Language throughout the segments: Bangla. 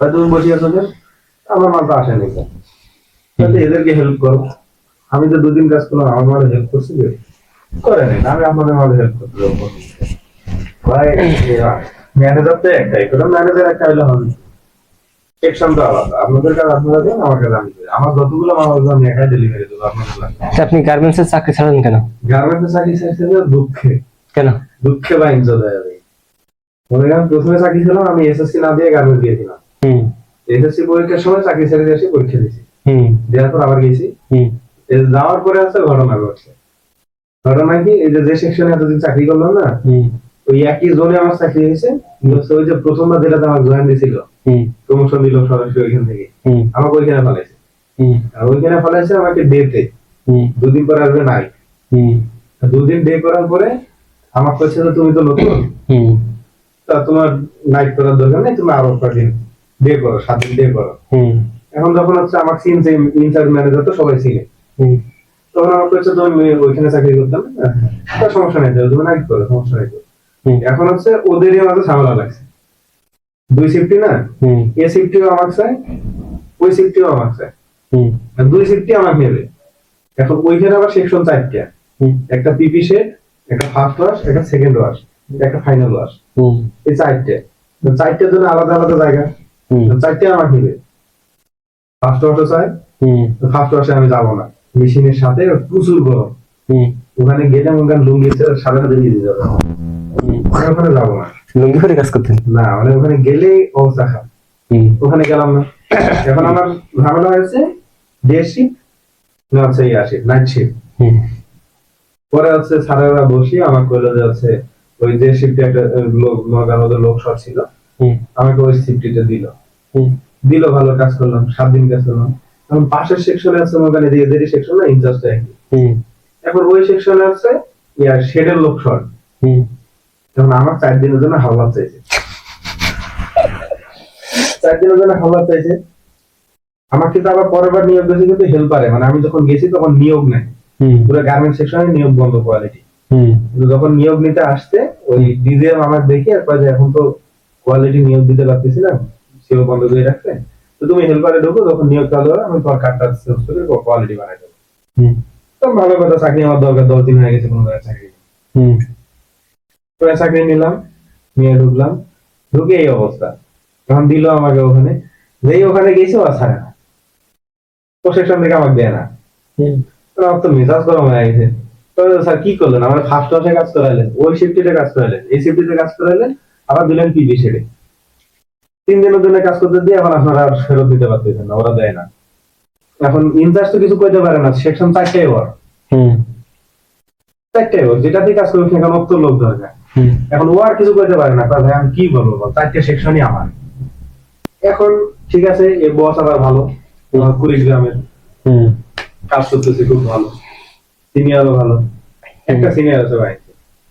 তুমি বসে আছো আমার মাল তো আসেনি। স্যার তাহলে এদেরকে হেল্প করো। আমি তো দুদিন কাজ করলাম আমার মালে হেল্প করছি যে করে নেই আমি আপনাদের মালে হেল্প করতে যাব। ভাই ম্যানেজার তো একটাই ম্যানেজার একটা হবে সেকশন তো আলাদা। আপনাদের কাজ আপনারা দেন আমার কাজ আমি আমার যতগুলো মাল আমি একাই ডেলিভারি দেবো আপনাদের আপনি গার্মেন্টসের চাকরি ছাড়েন কেন? গার্মেন্টসে চাকরি দুঃখে। কেন? দুঃখে বা ইনজয় করেন প্রথমে চাকরি ছিলাম আমি এসএসসি না দিয়ে গার্মেন্টস দিয়েছিলাম এসএসসি পরীক্ষার সময় চাকরি ছেড়ে দিয়ে এসে পরীক্ষা দিয়েছি। দেওয়ার পর আবার গেছি। যাওয়ার পরে আছে ঘটনা ঘটছে। ঘটনা কি? এই যে যে সেকশনে এতদিন চাকরি করলাম না ওই একই জোনে আমার চাকরি হয়েছে। ওই যে প্রথমবার যেটাতে আমার জয়েন দিয়েছিল প্রমোশন দিল সরাসরি ওইখান থেকে। হুম। আমাকে ওইখানে ফেলাইছে। হুম। আর ওইখানে ফেলাইছে আমাকে ডেতে হুম। দুদিন পরে আসবে নাইট হুম। দুদিন ডে করার পরে আমার কাছে তুমি তো নতুন হুম। তা তোমার নাইট করার দরকার নেই তুমি আরও কদিন ডে করো সাত দিন ডে করো এখন যখন হচ্ছে আমার সিন ইনচার্জ ম্যানেজার তো সবাই চিনে তখন তুমি ওইখানে চাকরি করতাম না তা সমস্যা নেই তুমি নাইট করো সমস্যা নেই। এখন হচ্ছে ওদেরই লাগছে। দুই শিফটি না? এ শিফটিও আমার চাই ওই শিফটিও আমার চাই দুই শিফটি আমাকে নেবে এখন ওইখানে আবার সেকশন চারটা। হুম। একটা পিপি শেড একটা ফার্স্ট ওয়াশ একটা সেকেন্ড ওয়াশ একটা ফাইনাল ওয়াশ হুম। এই চারটে। চারটের জন্য আলাদা আলাদা জায়গা। চারটে আমার নিবে ফার্স্ট ওয়াশও চাই। হুম। ফার্স্ট ওয়াশে আমি যাব না। মেশিনের সাথে প্রচুর গরম। ওখানে গেলে করেন লুঙ্গি সাথে যাবে। আমি ওখানে যাব না। লুঙ্গি পরে কাজ করতেন? না মানে ওখানে গেলেই অবস্থা খারাপ। ওখানে গেলাম না। এখন আমার ঝামেলা হয়েছে ডে শিফট না হচ্ছে ইয়া নাইট শিফট পরে হচ্ছে স্যারেরা বসি আমার কইলো যে হচ্ছে ওই যে শিফটে একটা লোক মগার লোক শর্ট ছিল। আমাকে ওই শিফটিতে দিল। দিল ভালো কাজ করলাম সাত দিন কাজ করলাম। এখন পাশের সেকশনে আছে মগানে দিয়ে এদেরই সেকশন না ইনচার্জ একই এখন ওই সেকশনে আছে ইয়া শেডের লোক শর্ট এখন আমার চার দিনের জন্য হাওলা চাইছে। চার দিনের জন্য হাওলা চাইছে। আমার কিন্তু আবার পরের বার নিয়োগ দিয়েছে কিন্তু হেল্পারে মানে আমি যখন গেছি তখন নিয়োগ নেই। পুরো গার্মেন্ট সেকশনে নিয়োগ বন্ধ কোয়ালিটি যখন নিয়োগ নিতে আসছে ওই ডিজিএম আমার দেখে এখন তো কোয়ালিটি নিয়োগ দিতে পারতেছি না সেও বন্ধ করে রাখছে। তো তুমি হেল্পারে ঢুকো যখন নিয়োগ চালু হবে আমি তোমার কার্ডটা চেঞ্জ করে কোয়ালিটি বানাই দেবো। হুম। তো ভালো কথা চাকরি আমার দরকার দশ দিন হয়ে গেছে কোনো জায়গায় চাকরি। তো চাকরি নিলাম নিয়ে ঢুকলাম ঢুকে এই অবস্থা। তখন দিল আমাকে ওখানে। যেই ওখানে গেছে ও ছাড়ে না। প্রশাসন থেকে আমাকে দেয় না। আমার তো মেজাজ গরম হয়ে গেছে। তো স্যার কি করলেন? আমার ফার্স্ট হাউসে কাজ করাইলেন ওই শিফটিতে কাজ করাইলেন এই শিফটিতে কাজ করাইলেন আবার দিলেন পিবি শেডে তিন দিনের জন্য কাজ করতে দিয়ে এখন আপনারা আর ফেরত দিতে পারতেছেন না ওরা দেয় না। এখন ইনচার্জ তো কিছু কইতে পারে না সেকশন চারটাই ওর। হুম। চারটাই ওর যেটাতেই কাজ করবে সেখানে অত লোক দরকার। এখন ও আর কিছু করতে পারে না ভাই আমি কি বলব বল? চারটে সেকশনই আমার। এখন ঠিক আছে এ বস আবার ভালো কুড়িগ্রামের হুম। কাজ করতেছে খুব ভালো। সিনিয়রও ভালো। একটা সিনিয়র আছে ভাই।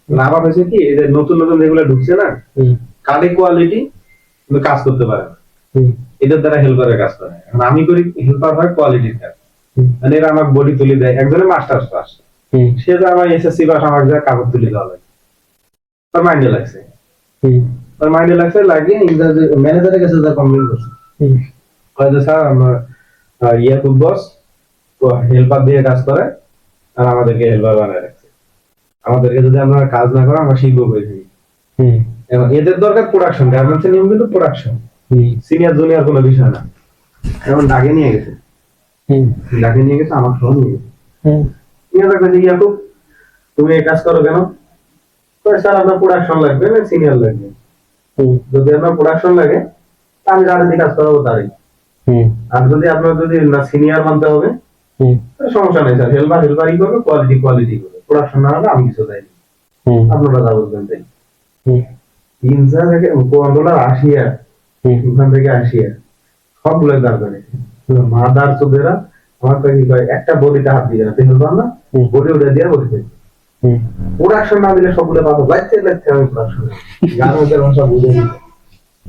মানে হয়েছে কি? এদের নতুন নতুন যেগুলো ঢুকছে না কার্ডে কোয়ালিটি কিন্তু কাজ করতে পারে না। এদের দ্বারা হেল্পারের কাজ করে এখন আমি করি হেল্পার হয় কোয়ালিটির কাজ মানে এরা আমার বডি তুলে দেয়। একজনের মাস্টার্স পাস সে তো আমার এসএসসি পাস আমার যা কাগজ তুলে দেওয়া লাগে। তার মাইন্ডে লাগছে। তার মাইন্ডে লাগছে লাগিয়ে ম্যানেজারের কাছে যা কমপ্লেন করছে। হয়তো স্যার আমার ইয়ে খুব বস হেল্পার দিয়ে কাজ করে আর আমাদেরকে হেল্পার বানায় আমাদেরকে যদি আমরা কাজ না করে আমরা শিখব করে থাকি এবং এদের দরকার প্রোডাকশন গার্মেন্টসের নিয়ম কিন্তু প্রোডাকশন সিনিয়র জুনিয়র কোনো বিষয় না। এখন ডাকে নিয়ে গেছে। ডাকে নিয়ে গেছে আমার সহ নিয়ে গেছে। ইয়াকুব তুমি এই কাজ করো কেন? স্যার আপনার প্রোডাকশন লাগবে না সিনিয়র লাগবে যদি আপনার প্রোডাকশন লাগে আমি যাদের দিয়ে কাজ করাবো তারই। হুম। আর যদি আপনার যদি না সিনিয়র মানতে হবে সমস্যা নেই স্যার। হেল্পার হেল্পারই করবে কোয়ালিটি কোয়ালিটি করবে। প্রোডাকশন না হলে আমি কিছু দেয়নি। আপনারা যা বলবেন তাই। তিন হাজার থেকে ডলার হুম। ওখান থেকে আশিয়া সবগুলো দাঁড় করেছে মাদার চোদেরা আমার কাছে একটা বডিতে হাত দিয়ে না তুই না। বডি দিয়ে প্রোডাকশন না দিলে সবগুলো পাবো লাগতে লাগতে আমি প্রোডাকশন গার্মেন্টের ভাষা বুঝে নিই।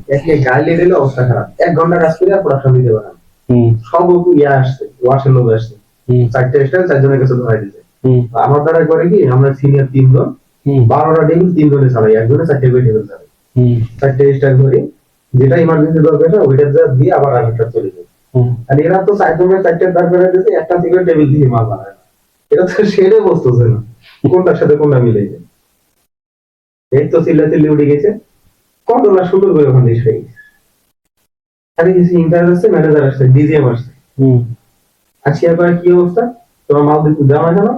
একে গাইলে দিলে অবস্থা খারাপ। এক ঘণ্টা কাজ করে আর প্রোডাকশন দিতে পারে না। হুম। সব ইয়ে আসছে ওয়াশের লোক আসছে। চারটে স্টাইল চারজনের কাছে ধরাই দিতে আমার দ্বারা করে কি? আমরা সিনিয়র তিনজন। বারোটা টেবিল তিনজনে চালাই একজনে চারটে করে টেবিল চালাই। চারটে স্টাইল ধরি যেটা ইমার্জেন্সি দরকার ওইটা যা দিয়ে আবার আরেকটা চলে যায়। আর এরা তো রুমে চারটে দাঁড় করে দিয়েছে একটা থেকে টেবিল দিয়ে মাল বানায়। না এটা তো সেরে বসতেছে না কোনটার সাথে কোনটা মিলে যায়। এই তো চিল্লা চিল্লি উঠে গেছে। কন্ট্রোলার সুন্দর করে ওখানে এসে গেছে। আরে কিছু ইন্টার আসছে ম্যানেজার আসছে। ডিজিএম আসছে শেয়ার করার কি অবস্থা? তোমার মাল দেওয়া কেন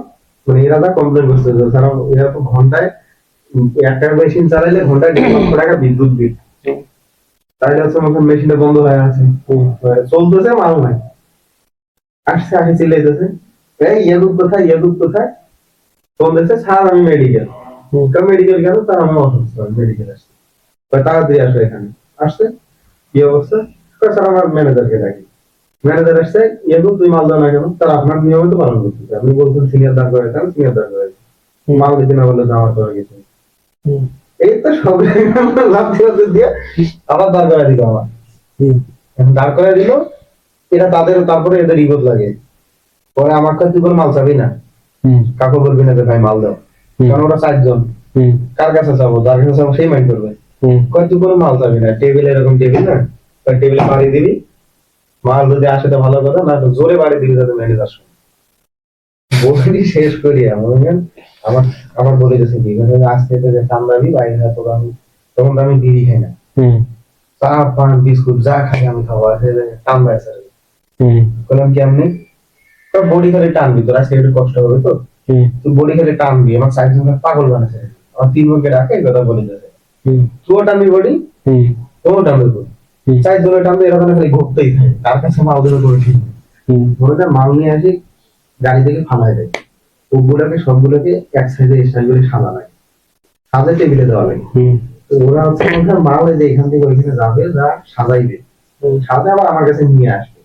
মানে এরা যা কমপ্লেন যে তারা এরা তো ঘন্টায় একটা মেশিন চালাইলে ঘন্টায় দেড় লক্ষ টাকা বিদ্যুৎ বিল তাই হচ্ছে আমার মেশিনটা বন্ধ হয়ে আছে। চলতেছে মাল নাই। আসছে আসে চিল্লাইতেছে এই ইয়াদুব কোথায় ইয়াদুব কোথায়? ফোন দিচ্ছে স্যার আমি মেডিকেল মেডিকেল গেল তার আমি অসুস্থ মেডিকেল আসছে। তাড়াতাড়ি আসো এখানে। আসছে কি অবস্থা? স্যার আমার ম্যানেজারকে ডাকি। ম্যানেজার তুই মাল দাও না কেন? তার আপনার নিয়মিত পালন করতেছে আপনি বলছেন সিনিয়র দাঁড় করে দেন সিনিয়র দাঁড় করে মাল দিতে না বলে যাওয়ার পরে গেছে। এই তো সব লাভ দিয়ে দিয়ে আবার দাঁড় করে দিল দাঁড় করে দিল এরা তাদের তারপরে এদের ইগত লাগে। পরে আমার কাছে তুই কোনো মাল চাবি না। কাকু বলবি না যে ভাই মাল দাও। কারণ ওরা চারজন। হুম। কার কাছে চাবো? যার কাছে সেই মাইন্ড করবে। কয় তুই কোনো মাল চাবি না। টেবিল এরকম টেবিল না? টেবিলে বাড়ি দিবি? মাল যদি আসে তো ভালো কথা না তো জোরে বাড়ি দিবি যাতে ম্যানেজার শুনে বলি শেষ করি আমার আমার আমার বলে গেছে কি মানে আসতে যে কামড়াবি বাইরে এত আমি তখন তো আমি বিড়ি খাই না। চা পান বিস্কুট যা খাই আমি খাব কামড়ায় স্যার বললাম কেমনি তোর বডি খালি টানবি তোর আজকে একটু কষ্ট হবে তো। তুই বডি খালি টানবি আমার সাইড পাগল বানাচ্ছে। আমার তিন ডাকে এই কথা বলে যাবে। তুইও টানবি বডি হুম। তোও টানবি বডি এরকম খালি ঘুরতেই থাকে। তার কাছে মাল ধরে করেছি হুম। মনে হয় মাল নিয়ে আসি গাড়ি থেকে ফালাই দেয়। ওগুলোকে সবগুলোকে এক সাইডে স্টাইল করে সাজা লাগে সাজে টেবিলে দেওয়া লাগে। তো ওরা হচ্ছে মাল যে এখান থেকে ওইখানে যাবে যা সাজাইবে সাথে আবার আমার কাছে নিয়ে আসবে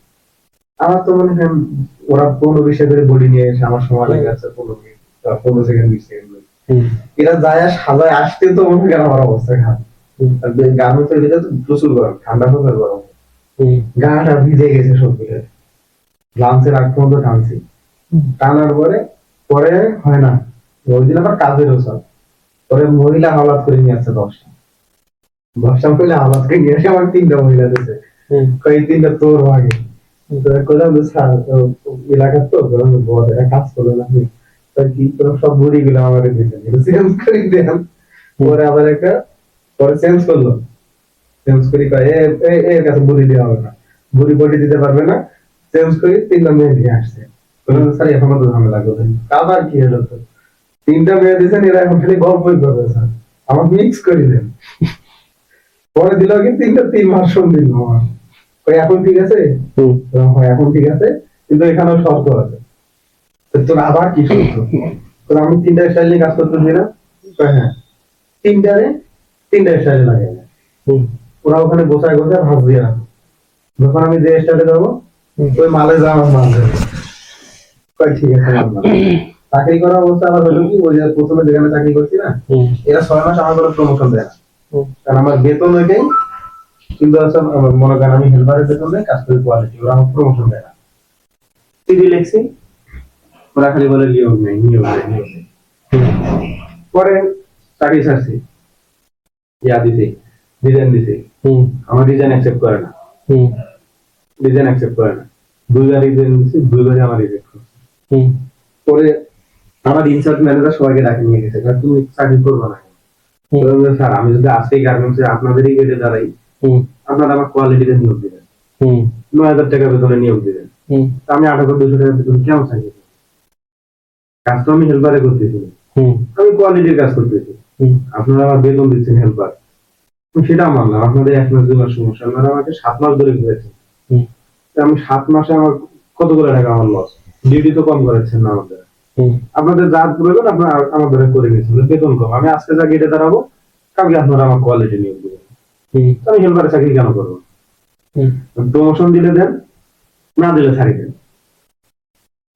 আমার তো মনে হয় ওরা পনেরো বিশ করে বডি নিয়ে এসে আমার সময় লেগে আছে পনেরো মিনিট পনেরো সেকেন্ড বিশ সেকেন্ড এরা যায় সাজায় আসতে তো মনে হয় আমার অবস্থা খারাপ। গার্মেন্টসের ভিতরে তো প্রচুর গরম ঠান্ডা প্রচুর গরম। গাটা ভিজে গেছে লাঞ্চের আগ পর্যন্ত টানছি। টানার পরে পরে হয় না। ওই দিন আবার কাজের সব পরে মহিলা হাওলাত করে নিয়ে আসছে দশটা। দশটা মহিলা হাওলাত করে নিয়ে আসে আমার তিনটা মহিলা দিয়েছে কই তিনটা তোর যে স্যার তো এলাকার তো বড় কাজ করল না। কি সব বুড়ি গুলো আমাকে দিয়েছেন চেঞ্জ করে দেন পরে আবার একটা পরে চেঞ্জ করল। চেঞ্জ করি কয় এর কাছে বুড়ি দেওয়া হবে না। বুড়ি বডি দিতে পারবে না। চেঞ্জ করি তিনটা মেয়ে নিয়ে আসছে। বললাম স্যার এখন তো ঝামেলা করবেন আবার কি হলো তো? তিনটা মেয়ে দিয়েছেন এরা এখন খালি গল্পই করবে স্যার। আমাকে মিক্স করে দেন। পরে দিল কি তিনটা তিন মাস শুন দিল আমার। এখন ঠিক আছে? হ্যাঁ এখন ঠিক আছে। কিন্তু এখানেও শর্ত আছে। তোর আবার কি শর্ত? আমি তিনটা স্টাইল নিয়ে কাজ না। কয়, হ্যাঁ। তিনটারে তিনটা স্টাইলে লাগে। ওরা ওখানে বসায় বসায় ভাত দিয়ে রাখে যখন আমি যে স্টাইলে যাব ওই মালে যা আমার মাল ঠিক আছে চাকরি করার অবস্থা আবার হলো কি ওই যে প্রথমে যেখানে চাকরি করছি না এরা ছয় মাস আমার কোনো প্রমোশন দেয় কারণ আমার বেতন ওইটাই কিন্তু মনে করেন আমি হেল্পারের বেতন দেয় কাজ করে কোয়ালিটি ওরা আমার প্রমোশন দেয় না। সিডি লিখছি ওরা খালি বলে নিয়োগ নেই নিয়োগ নেই নিয়োগ নেই। পরে চাকরি ছাড়ছি। ইয়া দিছি ডিজাইন দিছি। হুম। আমার ডিজাইন অ্যাকসেপ্ট করে না। হুম। ডিজাইন অ্যাকসেপ্ট করে না। দুইবার ডিজাইন দিছি দুইবারই আমার রিজেক্ট করছে। হুম। পরে আমার ইনচার্জ ম্যানেজার সবাইকে ডাকে নিয়ে গেছে কারণ তুমি চাকরি করবে না স্যার আমি যদি আজকেই গার্মেন্টসে আপনাদেরই গেটে দাঁড়াই হুম। আপনারা আমার কোয়ালিটিতে নিয়োগ দিবেন। হুম। নয় হাজার টাকা বেতনে নিয়োগ দিবেন। আমি আট হাজার দুশো টাকা বেতন কেমন চাকরি কাজ তো আমি হেল্পারে করতেছি। হুম। আমি কোয়ালিটির কাজ করতেছি। আপনারা আমার বেতন দিচ্ছেন হেল্পার সেটা মানলাম আপনাদের এক মাস দুই মাস সমস্যা। আপনারা আমাকে সাত মাস ধরে ঘুরেছেন। আমি সাত মাসে আমার কতগুলো টাকা আমার লস ডিউটি তো কম করেছেন না আমাদের। আপনাদের যা প্রয়োজন আপনারা আমাদের করে নিয়েছিল বেতন কম। আমি আজকে যা গেটে দাঁড়াবো কালকে আপনারা আমার কোয়ালিটি নিয়োগ দেবেন। আমি হেল্পারে চাকরি কেন করব? প্রমোশন দিলে দেন না দিলে দেন।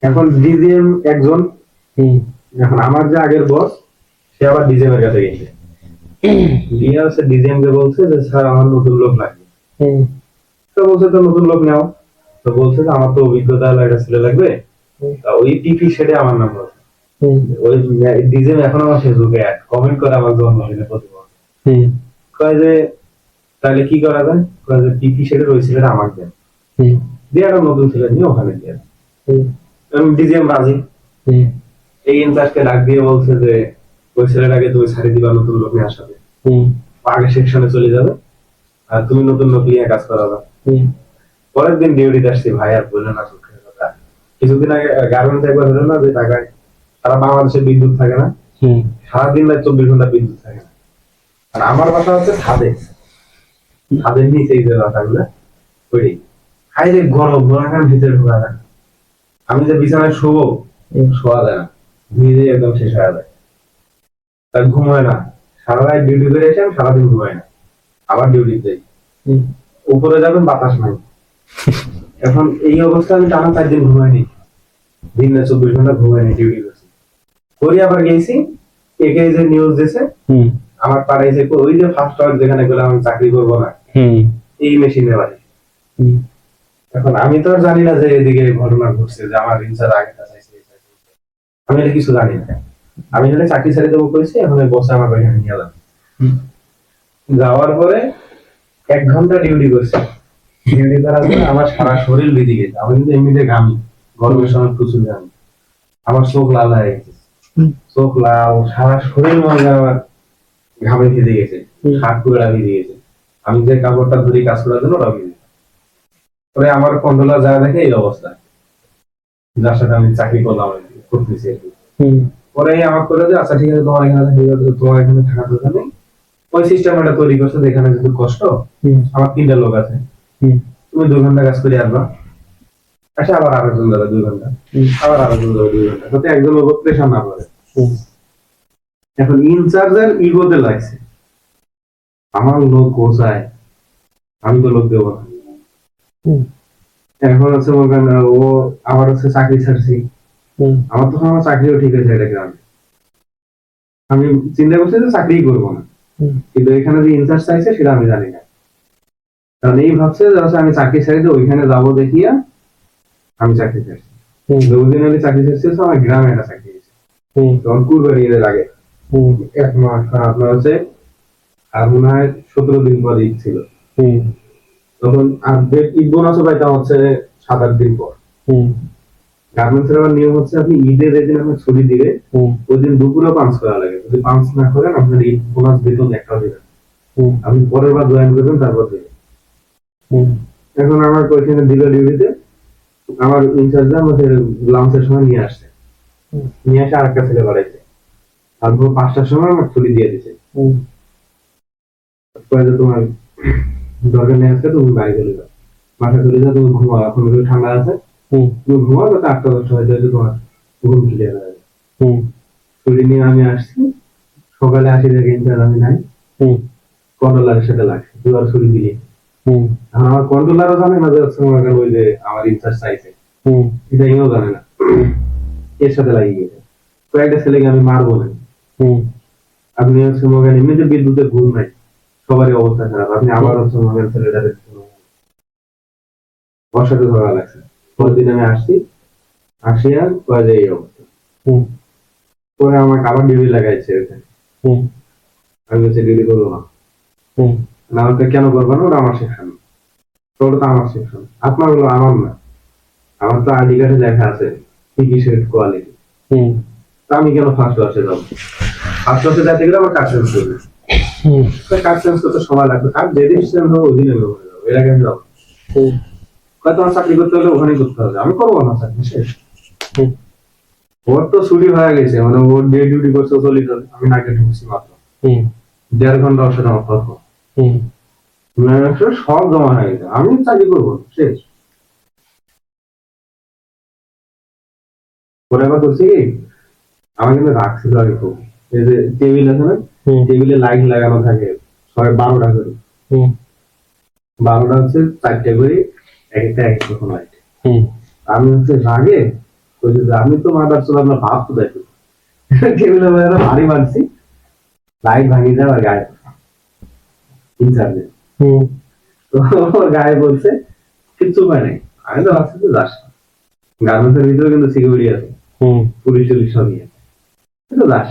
এখন ডিজিএম একজন। এখন আমার যে আগের বস সে আবার ডিজিএম এর কাছে গেছে। গিয়ে হচ্ছে ডিজিএম কে বলছে যে স্যার আমার নতুন লোক লাগবে তো বলছে তো নতুন লোক নাও। তো বলছে যে আমার তো অভিজ্ঞতা একটা ছেলে লাগবে। তা ওই সেটে আমার নাম বলছে ওই ডিজিএম এখন আমার ফেসবুকে অ্যাড কমেন্ট করে আমার জন্মদিনে প্রতিবার কয় যে তাহলে কি করা যায়? করা যায় পিপি ছেড়ে ওই ছেলেটা আমার দেন। দিয়ে একটা নতুন ছেলে নিয়ে ওখানে দিয়ে ডিজিএম রাজি। এই ইনচার্জকে ডাক দিয়ে বলছে যে ওই ছেলেটাকে তুমি ছাড়ি দিবা নতুন লোক নিয়ে আসাবে। আগে সেকশনে চলে যাবে আর তুমি নতুন লোক নিয়ে কাজ করাবে। পরের দিন ডিউটিতে আসছি ভাই আর বললেন না সুখের কথা। কিছুদিন আগে গার্মেন্টস একবার হলো না যে টাকায় সারা বাংলাদেশে বিদ্যুৎ থাকে না? সারাদিন রাত চব্বিশ ঘণ্টা বিদ্যুৎ থাকে। না আর আমার বাসা হচ্ছে ছাদে। ছাদের নিচে এই যে বাসাগুলো ওই হাইরে গরম গোলাকার ভিতরে ঢোকা না। আমি যে বিছানায় শোবো শোয়া যায় না। নিজে একদম শেষ হয়ে যায়। তার ঘুম হয় না। সারা রাত ডিউটি করে এসে আমি সারাদিন ঘুমাই না। আবার ডিউটি যাই। উপরে যাবেন বাতাস নাই। এখন এই অবস্থা আমি টানা চার দিন ঘুমাইনি দিন না চব্বিশ ঘণ্টা ঘুমাইনি ডিউটি করছি করি আবার গেছি একে যে নিউজ দিছে আমার পাড়ায় যে ওই যে ফার্স্ট ওয়ার্ক যেখানে গেলে আমি চাকরি করব না। হুম। এই মেশিনে বাড়ি এখন আমি তো আর জানি না যে এদিকে ঘটনা ঘটছে যে আমার ইনচার্জ আগে। আমি এটা কিছু জানি না। আমি হলে চাকরি ছেড়ে দেবো করেছি এখন ওই বসে আমার ওইখানে নিয়ে গেলাম। যাওয়ার পরে এক ঘণ্টা ডিউটি করছে। ডিউটি করার পরে আমার সারা শরীর বেঁধে গেছে। আমি কিন্তু এমনিতে ঘামি। গরমের সময় প্রচুর ঘামি। আমার চোখ লাল হয়ে গেছে। চোখ লাল সারা শরীর মনে আমার ঘামে ভিজে গেছে। হাত পুরা ভিজে গেছে। আমি যে কাপড়টা ধরে কাজ করার জন্য ওটা ভিজে পরে আমার কন্ট্রোলার যা দেখে এই অবস্থা। যার সাথে আমি চাকরি করলাম করতেছি আর কি হুম। পরে আমার করে যে আচ্ছা ঠিক আছে তোমার এখানে থাকি তোমার এখানে থাকার দরকার নেই। ওই সিস্টেমটা তৈরি করছে যেখানে যেহেতু কষ্ট আমার তিনটা লোক আছে। তুমি দুই ঘণ্টা কাজ করে আসবা। আসে আবার আরেকজন যাবে দুই ঘণ্টা। আবার আরেকজন যাবে দুই ঘণ্টা। যাতে একজন লোক প্রেশার না পড়ে। এখন ইনচার্জের ইগোতে লাগছে। আমার লোক গোছায় আমি তো লোক দেবো না। এখন হচ্ছে ও আমার হচ্ছে চাকরি ছাড়ছি। আমার তখন আমার চাকরিও ঠিক আছে এটা গ্রামে। আমি চিন্তা করছি যে চাকরিই করব না। কিন্তু এখানে যে ইনচার্জ চাইছে সেটা আমি জানি না। কারণ এই ভাবছে যে আমি চাকরি ছেড়ে দিয়ে ওইখানে যাব দেখিয়া আমি চাকরি ছাড়ছি। চাকরি ছাড়ছি আমার গ্রামে একটা চাকরি হয়েছে। তখন কুরবানি ঈদের আগে। এক মাস না, আপনার হচ্ছে আর মনে হয় সতেরো দিন পর ঈদ ছিল। তখন আর ঈদ বোনাসও পাইতাম হচ্ছে সাত আট দিন পর। হুম গার্মেন্টসের আবার নিয়ম হচ্ছে আপনি ঈদে যেদিন আপনি ছুটি দিবে ওই দিন দুপুরে পাঞ্চ করা লাগে। যদি পাঞ্চ না করেন আপনার ঈদ বোনাস বেতন একটা দিবেন। আপনি পরের বার জয়েন করবেন তারপর দেবেন। হুম। এখন আমার ওইখানে দিল ডিউটিতে আমার ইনচার্জ আমাকে লাঞ্চের সময় নিয়ে আসছে। নিয়ে আসে আরেকটা ছেলে বাড়াইছে তারপর পাঁচটার সময় আমার ছুটি দিয়ে দিছে। তোমার দরকার নেই আজকে তুমি বাড়ি চলে যাও। বাসায় চলে যাও তুমি ঘুমাও। এখন ঠান্ডা আছে। তুমি যাতে আটটা দশটা হয়ে যায় তোমার ঘুম ক্লিয়ার হয়ে হুম। ছুটি নিয়ে আমি আসছি। সকালে আসি দেখে ইনচার্জ আমি নাই। কন্ট্রোলারের সাথে লাগছে। দুবার ছুটি দিয়ে। আমার কন্ট্রোলারও জানে না যে মনে ওই যে আমার ইনচার্জ চাইছে। এটা ইও জানে না। এর সাথে লাগিয়ে গেছে কয়েকটা ছেলেকে আমি মারবো না। হুম। আপনি হচ্ছে মনে এমনিতে বিদ্যুতের ঘুম নাই। সবারই অবস্থা খারাপ। আপনি আবার হচ্ছে করেন ছেলেটাদের অসাধু ধরা লাগছে। পরের দিন আমি আসছি আসি আর কয়ে এই অবস্থা। পরে আমাকে আবার ডিউটি লাগাইছে ওখানে আমি বলছি ডিউটি করব না। না ওটা কেন করব না? ওটা আমার সেকশন ওটা তো আমার সেকশন আপনার হলো আমার না। আমার তো আইডি কার্ডে লেখা আছে কি কিসের কোয়ালিটি তা আমি কেন ফার্স্ট ক্লাসে যাব? ফার্স্ট ক্লাসে যাতে গেলে আমার কাজ চেঞ্জ করবে। কাজ চেঞ্জ করতে সময় লাগবে। কাজ যেদিন চেঞ্জ হবে ওই দিনে এর আগে আমি যাব। হয়তো চাকরি করতে হলে ওখানে করতে হবে? আমি করব না চাকরি শেষ। ওর তো ছুটি হয়ে গেছে মানে ওর ডে ডিউটি করছে চলে যাবে আমি নাকে ঢুকছি মাত্র। দেড় ঘণ্টা ওর সাথে আমার তর্ক মানে সব জমা হয়ে গেছে। আমি চাকরি করব শেষ। আবার করছি কি আমার কিন্তু রাখছিল আগে খুব। এই যে টেবিল আছে না টেবিলে লাইট লাগানো থাকে সবাই বারোটা করে। হুম। বারোটা হচ্ছে চারটে করে এক একটা এক এক রকম লাইট আমি হচ্ছে রাগে আমি তো মাদার চলে আপনার ভাব তো দেখো বাইরে ভারী মারছি। লাইট ভাঙিয়ে দেওয়া গায়ে ইনচার্জে হুম। তো গায়ে বলছে কিচ্ছু পায় নাই। আমি তো ভাবছি তো যাস। গার্মেন্টসের ভিতরে কিন্তু সিকিউরিটি আছে। হুম। পুলিশ টুলিশ সবই আছে কিন্তু যাস।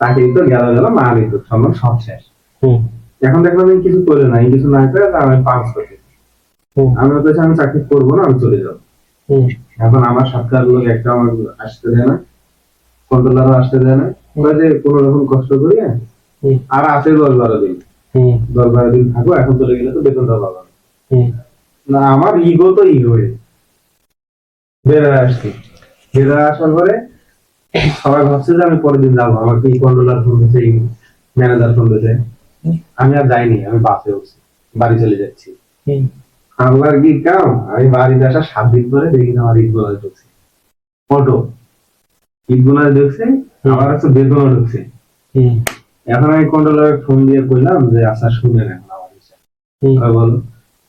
তাকে তো গেল গেল মা নিত সম্মান সব শেষ। হুম। এখন দেখলাম আমি কিছু করে নাই কিছু না করে আমি পাঁচ করতে আমি বলতেছি আমি চাকরি করব না আমি চলে যাব। এখন আমার সাতটার লোক একটা আমার আসতে দেয় না? কন্ট্রোলারও আসতে দেয় না? যে কোনো রকম কষ্ট করি আর আছে দশ বারো দিন। দশ বারো দিন থাকব এখন চলে গেলে তো বেতনটা পাবো না। না আমার ইগো তো ইগো বেরোয় আসছি। বেরোয় আসার পরে সবাই ভাবছে যে আমি পরের দিন যাব। আমাকে এই কন্ট্রোলার ফোন দিয়েছে ম্যানেজার ফোন দিয়েছে। আমি আর যাইনি আমি বাসে উঠছি বাড়ি চলে যাচ্ছি। আল্লাহর কি কাম? আমি বাড়িতে আসা সাত দিন পরে দেখি না আমার ঈদ ঢুকছে। অটো ঈদ ঢুকছে আমার হচ্ছে বেতনও ঢুকছে। এখন আমি কন্ট্রোলারে ফোন দিয়ে কইলাম যে আচ্ছা শুনেন এখন আমার ওরা বলো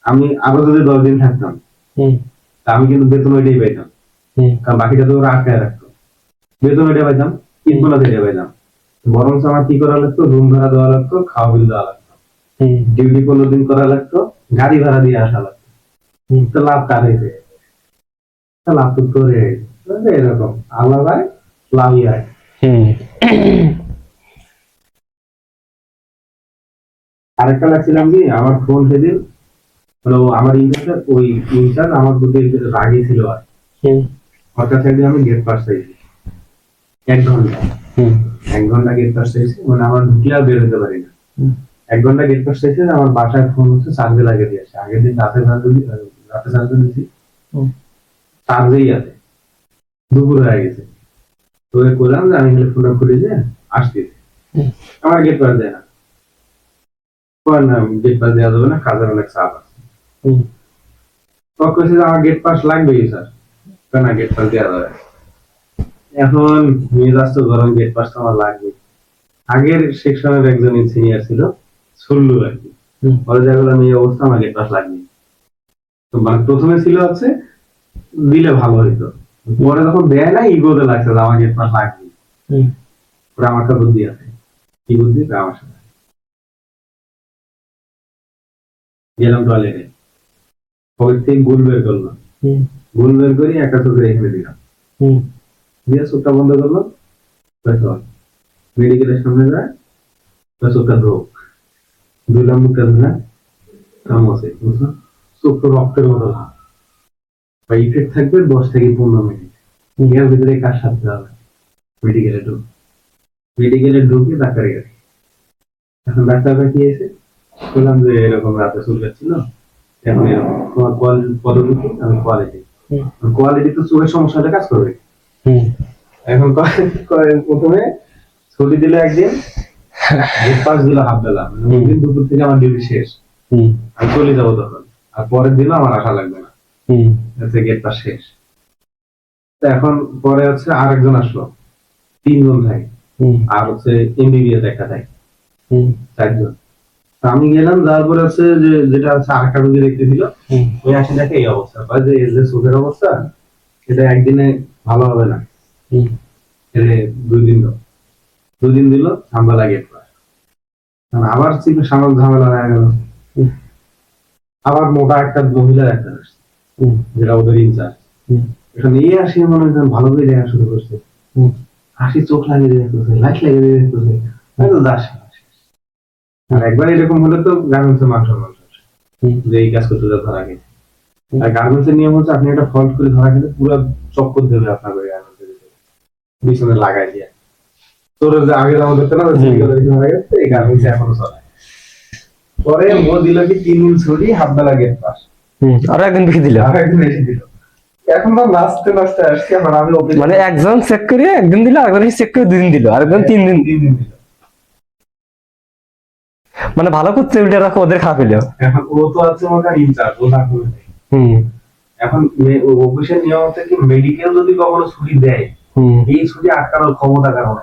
আমি আরও যদি দশ দিন থাকতাম হুম। তা আমি কিন্তু বেতন ওইটাই পাইতাম। হুম। কারণ বাকিটা তো ওরা আটকায় রাখতো। বেতন ওইটা পাইতাম ঈদ থেকে পাইতাম। বরং আমার কি করা লাগতো? রুম ভাড়া দেওয়া লাগতো খাওয়া বিল দেওয়া লাগতো। হুম। ডিউটি পনেরো দিন করা লাগতো গাড়ি ভাড়া দিয়ে আসা লাগতো। লাভ কার লাভ তো তোরে এরকম। আল্লাহ ভাই লাভই হয় আরেকটা লাগছিলাম কি? আমার ফোন সেদিন ও আমার ওই আমার দুটো রাগি ছিল আর। ওর কাছে একদিন আমি গেট পাস চাইছি। এক ঘণ্টা। এক ঘণ্টা গেট পাস চাইছি মানে আমার ঢুকলে আর বের হতে পারি না। এক ঘণ্টা গেট পাস চাইছে আমার বাসায় ফোন হচ্ছে চার্জে লাগিয়ে দিয়েছে আগের দিন রাতে রাতে চার্জে দিয়েছি চার্জেই আছে। দুপুর হয়ে গেছে। তো করলাম যে আমি ফোনটা খুলে যে হুম আমার গেট পাস দেয় না। না গেট পাস দেওয়া যাবে না কাজের অনেক চাপ আছে। হুম। তো কইছে যে আমার গেট পাস লাগবেই স্যার কয় না গেট পাস দেওয়া যাবে। এখন মেজাজ তো গরম গেট পাস আমার লাগবে। আগের সেকশনের একজন সিনিয়র ছিল সুল্লু আর কি। পরে দেখা গেলো আমি এই অবস্থা আমার গেট পাস লাগবে তো মানে প্রথমে ছিল হচ্ছে দিলে ভালো হইতো। পরে যখন দেয় না ইগোতে লাগছে যে আমার গেট লাগবে। ওরা আমার একটা বুদ্ধি আছে। কি বুদ্ধি আমার সাথে। গেলাম টয়লেটে পকেট থেকে গুল বের করলাম। গুল বের করি একটা চোখে এখানে দিলাম। দিয়ে চোখটা বন্ধ করলাম। মেডিকেলের সামনে যায়। চোখটা ধোক ধুলাম মুখটা ধুলাম কামছে বুঝলো চোখ রক্তের মতো ভাব বা ইফেক্ট থাকবে দশ থেকে পনেরো মিনিট। এর ভিতরে কাজ সারতে হবে। মেডিকেলে ঢুক। মেডিকেলে ঢুকে ডাক্তারের কাছে এখন ডাক্তার কি এসে বললাম যে এরকম রাতে চুল ছিল এখন এরকম। তোমার কোয়ালিটি আমি কোয়ালিটি কোয়ালিটি তো চোখের সমস্যাটা কাজ করবে। হুম। এখন প্রথমে ছুটি দিলে একদিন। পাস দিল হাফ বেলা। মানে দুপুর থেকে আমার ডিউটি শেষ। হুম। আমি চলে যাব তখন। আর পরের দিনও আমার আশা লাগবে না। হচ্ছে গেট পাস শেষ। এখন পরে হচ্ছে আরেকজন আসলো। তিনজন থাকে আর হচ্ছে এমবিবিএস একটা থাকে চারজন। আমি গেলাম যাওয়ার পরে হচ্ছে যে যেটা হচ্ছে আরেকটা রুগী দেখতে দিল ওই আসি দেখে এই অবস্থা। কয় যে এর যে চোখের অবস্থা এটা একদিনে ভালো হবে না। এরে দুই দিন দাও। দুই দিন দিল গেট পাস আবার সামল ঝামেলা হয়ে। গেল হুম। আবার মোটা একটা মহিলা একটা আসছে যেটা ওদের ইনচার্জ এখন এই আসি মনে হয় ভালো করে দেখা শুরু করছে। হাসি চোখ লাগিয়ে দেখতেছে লাইট লাগিয়ে দেখতেছে আমি তো দাস আর একবার এরকম হলে তো গার্মেন্টসে মাংস মাংস যে এই কাজ করতে ধরা গেছে। আর গার্মেন্টসের নিয়ম হচ্ছে আপনি একটা ফল্ট করে ধরা গেলে পুরো চক্কর দেবে আপনার ওই গার্মেন্টসের বিছনে লাগাই দিয়ে। তোর যে আগে যেমন দেখতে না এই গার্মেন্টসে এখনও চলে। পরে ও দিল কি তিন দিন ছুটি হাফ বেলা গেট পাস। হুম আরও একদিন বেশি দিল? আর একদিন এসে দিল। এখন তো নাচতে নাচতে আসছি এখন আমি মানে একজন চেক করে একদিন দিল আরেকজন চেক করে দুদিন দিল আরেকজন তিন দিন তিন দিন দিল। মানে ভালো করতে উল্টে রাখো ওদের খা পেল এখন ও তো আছে ওখানে ইনচার্জ ও না করে হুম। এখন অফিসের নিয়ম হচ্ছে কি মেডিকেল যদি কখনো ছুটি দেয় হুম। এই ছুটি আটকানোর ক্ষমতা কারণ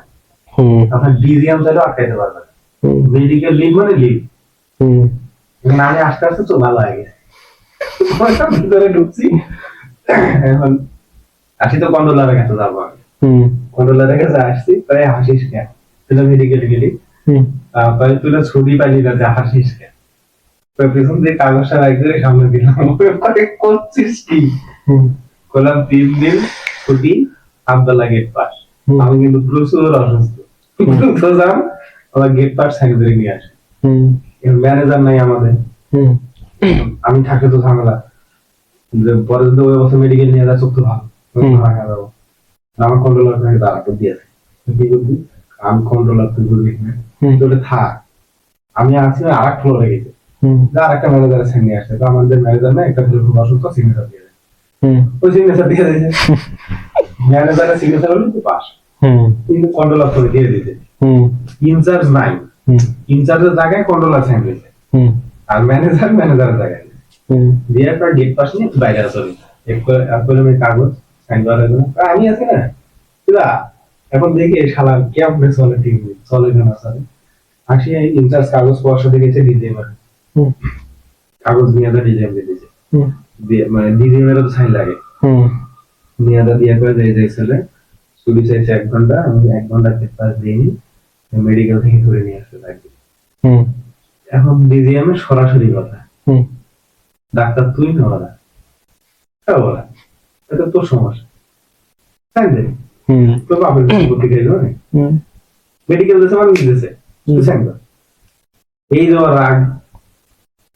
হুম। তখন ডিজিএম চাইলেও আটকাইতে পারবে মেডিকেল লিভ মানে লিভ আমি আস্তে আস্তে তো ভালো হয়ে গেছে ভিতরে ঢুকছি। এখন আসি তো কন্ট্রোলারের কাছে যাব কন্ট্রোলারের কাছে আসছি তাই হাসিস কেন তুই মেডিকেল গেলি। তারপরে তুই তো ছুটি পাইলি না যে হাসিস কেন পেছন দিয়ে কাগজটা রাখ করে সামনে দিলাম। করছিস কি? হুম। করলাম তিন দিন ছুটি আবদুল্লাহ গেট পাস আমি কিন্তু প্রচুর অসুস্থ। দ্রুত যান আমার গেট পাস সাইকেল নিয়ে আসে। হুম ম্যানেজার নাই আমাদের। আমি থাকলে তো ঝামেলা। যে পরে যদি ওই বছর মেডিকেল নিয়ে যায় চোখ তো ভালো। আমার কন্ট্রোলার থেকে তারা তো দিয়েছে আমি কন্ট্রোলার তুই করবি না থাক। আমি আছি আর এক ফ্লোরে গেছি। আর একটা ম্যানেজারের নিয়ে আসছে। তো আমাদের ম্যানেজার না একটা ফ্লোর খুব অসুস্থ সিগনেচার দিয়ে দেয়। ওই সিগনেচার দিয়ে দিয়েছে ম্যানেজারের সিগনেচার হলে তো পাস হুম। কিন্তু কন্ট্রোলার করে দিয়ে দিতে হুম। ইনচার্জ নাই। ইনচার্জের জায়গায় কন্ট্রোলার সাইন আর ম্যানেজার ম্যানেজারের জায়গায়। দিয়ে গেট পাস নিয়ে বাইরে আসবে কাগজ সাইন আমি আছি না। কিলা এখন দেখি শালা চলে নেই, চলে না চলে আসি ইনচার্জ কাগজ পয়সা দেখেছে ডিজে মানে হুম। কাগজ নিয়ে তো ডিজাইন দিয়ে দিয়েছে মানে ডিজে মেরে তো সাইন লাগে। হুম। নিয়ে তো দিয়ে করে দিয়ে ছুটি চাইছে এক ঘণ্টা আমি এক ঘণ্টা পেপার দিইনি। মেডিকেল থেকে ধরে নিয়ে আসতে থাকি এখন ডিজিএম এর সরাসরি কথা। ডাক্তার তুই না ওরা? এটা তোর সমস্যা। তাই বাপের বুদ্ধি মেডিকেল দেশে মানুষ দিতেছে? এই যে রাগ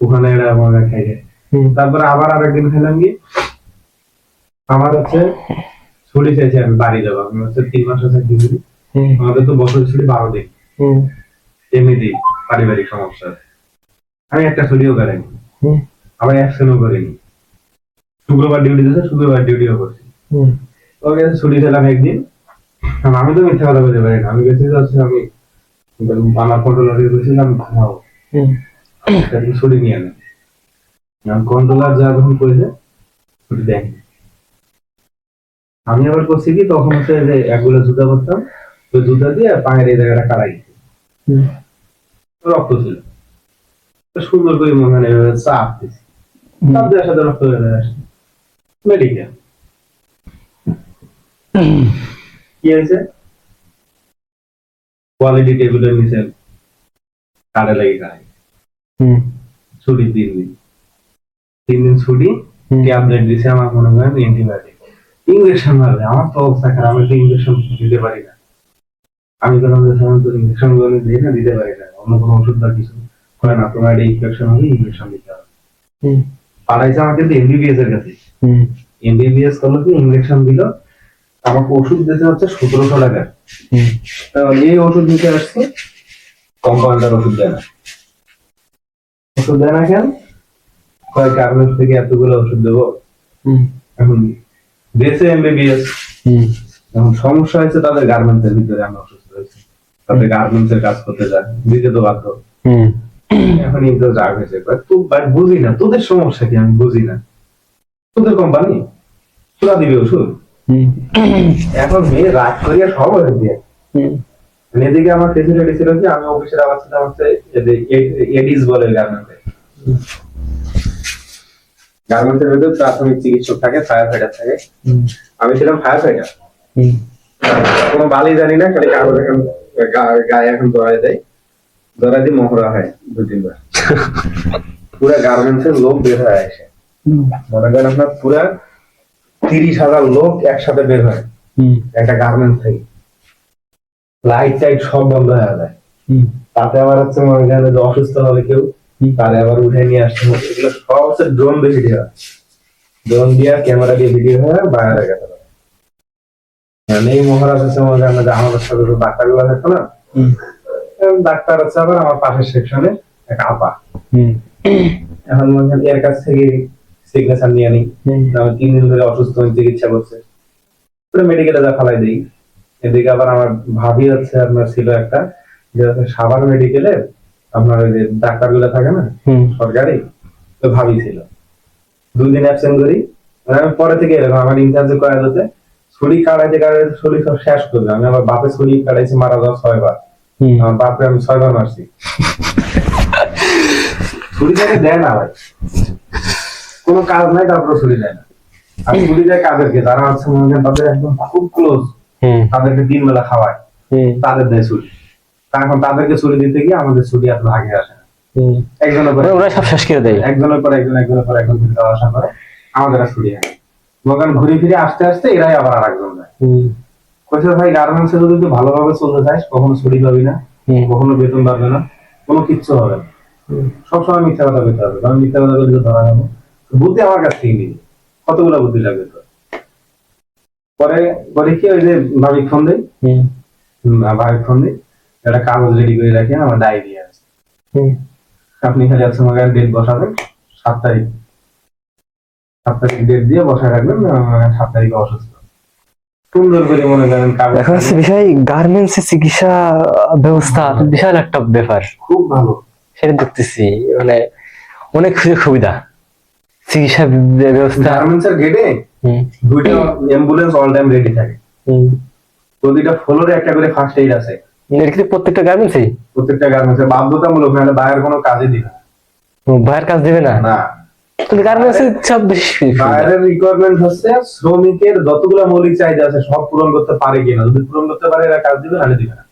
ওখানে এরা মনে খাই তারপরে আবার আরেকদিন খেলাম কি আমার হচ্ছে ছুটি চাইছি আমি বাড়ি যাব। আমি হচ্ছে তিন মাস চাকরি হুম আমাদের তো বছর ছুটি বারো দিন। এমনি পারিবারিক সমস্যা। আমি একটা ছুটিও করিনি। আবার অ্যাকশনও করিনি। শুক্রবার ডিউটি দিতে শুক্রবার ডিউটিও করছি। হুম। ওকে ছুটি দিলাম একদিন। আমি তো মিথ্যা কথা বলতে পারি না। আমি গেছি হচ্ছে আমি আমার কন্ট্রোলারে গেছিলাম ঘুমাবো ছুটি নিয়ে নেন কন্ট্রোলার যা যখন করেছে ছুটি দেয়নি। আমি আবার করছি কি তখন হচ্ছে যে একগুলো জুতা করতাম ওই জুতা দিয়ে পায়ের এই জায়গাটা কাটাই রক্ত ছিল। সুন্দর করে মনে হয় চাপ দিছি। চাপ দেওয়ার সাথে রক্ত বের আসে মেডিকেল কি হয়েছে? কোয়ালিটি টেবিলের নিচে কারে লাগে গায়ে ছুটি তিন দিন। তিন দিন ছুটি। ট্যাবলেট দিছে আমার মনে করেন অ্যান্টিবায়োটিক ইঞ্জেকশন মারবে আমার তো অবস্থা খারাপ আমি তো ইঞ্জেকশন দিতে পারি না। আমি তো আমাদের সাধারণত ইঞ্জেকশনগুলো দিয়ে না দিতে পারি না। অন্য কোনো ওষুধ বা কিছু। করে না তোমার এটা ইনফেকশন হবে ইঞ্জেকশন দিতে হবে। পাঠাইছে আমাকে তো এমবিবিএস এর কাছে। হুম। এমবিবিএস করল কি ইঞ্জেকশন দিল। আমাকে ওষুধ দিতে হচ্ছে সতেরোশো টাকা। কারণ এই ওষুধ দিতে আসছে কম্পাউন্ডার ওষুধ দেয় না। ওষুধ দেয় না কেন? কয়েক গার্মেন্টস থেকে এতগুলো ওষুধ দেবো? হুম। এখন দেশে এমবিবিএস হুম। এখন সমস্যা হয়েছে তাদের গার্মেন্টস এর ভিতরে আমি অসুস্থ গার্মেন্টস এর কাজ করতে যায় দিতে তো বাধ্য। এখন রাগ হয়েছে। তো বুঝি না তোদের সমস্যা কি আমি বুঝি না। তোদের কোম্পানি তোরা দিবে ওষুধ? এখন মেয়ে রাগ করিয়া সব দিয়ে মানে এদিকে আমার ফেসিলিটি ছিল কি আমি অফিসের আবার ছিলাম হচ্ছে এডিস বলে গার্মেন্টে গার্মেন্টের ভিতরে প্রাথমিক চিকিৎসক থাকে ফায়ার ফাইটার থাকে আমি ছিলাম ফায়ার ফাইটার কোনো বালি জানি না খালি কাগজ গায়ে এখন দেয়। দিয়ে মহড়া হয় দু তিনবার পুরা গার্মেন্টস এর লোক বের হয়ে আসে। মনে করেন আপনার পুরা তিরিশ হাজার লোক একসাথে বের হয়। একটা গার্মেন্টস থেকে। লাইট টাইট সব বন্ধ হয়ে যায়। তাতে আবার হচ্ছে মনে করেন যে অসুস্থ হবে কেউ। তারে আবার উঠে নিয়ে আসতে হবে এগুলো সব হচ্ছে ড্রোন ভিডিও হয় ড্রোন দিয়ে ক্যামেরা দিয়ে ভিডিও হয় বাইরে গেছে। এই মহারাজ হচ্ছে করেন যে আমাদের সাথে তো ডাক্তারগুলো থাকতো না। ডাক্তার হচ্ছে আবার আমার পাশের সেকশনে এক আপা। এখন মনে এর কাছ থেকে সিগনেচার নিয়ে নিই। আমি তিন দিন ধরে অসুস্থ হয়ে চিকিৎসা করছে। পুরো মেডিকেলে যা ফালাই দিই। এদিকে আবার আমার ভাবি হচ্ছে আপনার ছিল একটা যে সাভার মেডিকেলে আপনার ওই যে ডাক্তারগুলো থাকে না সরকারি তো ভাবি ছিল। দুদিন অ্যাবসেন্ট করি। আমি পরে থেকে এরকম আমার ইনচার্জে করা যেতে ছুরি কাটাইতে কাটাইতে ছুরি সব শেষ করবে আমি আমার বাপে ছুরি কাটাইছি মারা যাওয়া ছয়বার আমার বাপরে আমি ছয়বার মারছি ছুরি তাকে দেয় না ভাই কোনো কাজ নাই তারপরে ছুরি দেয় না আর ছুরি দেয় কাদেরকে যারা হচ্ছে মনে করেন তাদের একদম খুব ক্লোজ তাদেরকে তিন বেলা খাওয়ায় হুম তাদের দেয় ছুরি তা এখন তাদেরকে ছুরি দিতে গিয়ে আমাদের ছুরি এত আগে আসে না একজনের পরে ওরা সব শেষ করে দেয় একজনের পর একজন একজনের পর একজন আসা করে আমাদের আর ছুরি হয় দোকান ঘুরে ফিরে আসতে আসতে এরাই আবার আর একজন যায় কইছে ভাই গার্মেন্টসে যদি তুই ভালোভাবে চলতে চাস কখনো ছুরি পাবি না কখনো বেতন বাড়বে না কোনো কিচ্ছু হবে না। সবসময় মিথ্যা কথা বলতে হবে কারণ মিথ্যা কথা বললে তো ধরা যাবে বুদ্ধি আমার কাছ থেকে নিবি কতগুলো বুদ্ধি লাগবে তো পরে পরে কি ওই যে ভাবি ফোন দেয় হুম ভাবি ফোন দিই একটা কাগজ রেডি করে রাখি আমার ডায়েরি আছে। আপনি খালি এক আমাকে ডেট বসাবেন সাত তারিখ। সাত তারিখ ডেট দিয়ে বসায় রাখবেন আহ, সাত তারিখে অসুস্থ। সুন্দর করে মনে করেন এখন হচ্ছে বিষয় গার্মেন্টস এর চিকিৎসা ব্যবস্থা বিশাল একটা ব্যাপার। খুব ভালো। সেটা দেখতেছি মানে অনেক সুযোগ সুবিধা। চিকিৎসা ব্যবস্থা। গার্মেন্টস এর গেটে দুইটা অ্যাম্বুলেন্স অল টাইম রেডি থাকে। প্রতিটা ফ্লোরে একটা করে ফার্স্ট এইড আছে। এর প্রত্যেকটা গার্মেন্টসই প্রত্যেকটা গার্মেন্টস বাধ্যতামূলক নাহলে বাইরের কোনো কাজে দিবে না। ভাইয়ের কাজ দেবে না? না। রিকোয়ারমেন্ট হচ্ছে শ্রমিকের যতগুলো মৌলিক চাহিদা আছে সব পূরণ করতে পারে কিনা। যদি পূরণ করতে পারে এরা কাজ দিবে নাহলে দিবে না।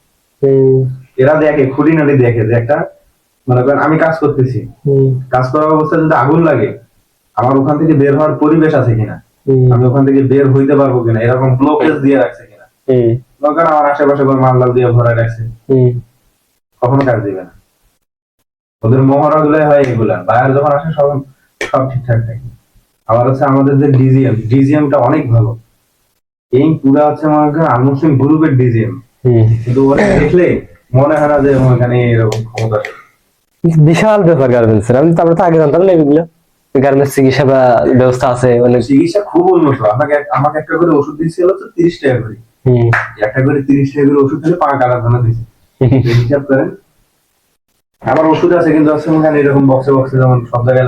এরা দেখে খুঁটিনাটি দেখে যে একটা মনে করেন আমি কাজ করতেছি। কাজ করার অবস্থায় যদি আগুন লাগে আমার ওখান থেকে বের হওয়ার পরিবেশ আছে কিনা? আমি ওখান থেকে বের হইতে পারব কিনা? এরকম ব্লকেজ দিয়ে রাখছে কিনা? দরকার আমার আশেপাশে কোনো দিয়ে ভরে রাখছে। কখনো কাজ দিবে না। ওদের মহড়া গুলাই হয় এগুলা। বায়ার যখন আসে সব সব ঠিকঠাক থাকে। আবার হচ্ছে আমাদের যে ডিজিএম ডিজিএমটা অনেক ভালো। এই পুরা হচ্ছে মনে আলমুসলিম গ্রুপের ডিজিএম। কিন্তু ওরা দেখলে মনে হয় না যে ওখানে এরকম ক্ষমতা বিশাল ব্যাপার গার্মেন্টস আমি তো আমরা তো আগে জানতাম না এগুলো। গার্মেন্টস চিকিৎসা বা ব্যবস্থা আছে অনেক চিকিৎসা খুব উন্নত। আমাকে আমাকে একটা করে ওষুধ দিয়েছিল হচ্ছে তিরিশ টাকা করে। হুম, একটা করে তিরিশ টাকা করে ওষুধ দিলে পাঁচ টাকার জন্য দিয়েছে। হিসাব করেন। আবার ওষুধ আছে কিন্তু আছে ওখানে এরকম বক্সে বক্সে যেমন সব জায়গায়